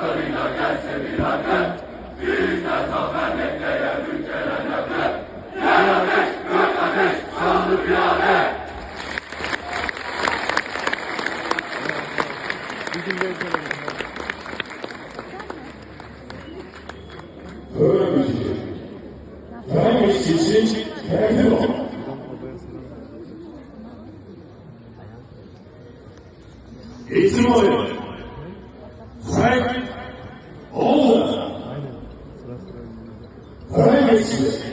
Hakkıyla gelse milagre, bizden zafer bekleyen ülkeler nefret. Yer ateş, gök ateş, şanlı piyade. Öğrenmeyeceğim. Her işçisi kendi var. Eğitim oluyor. Jesus.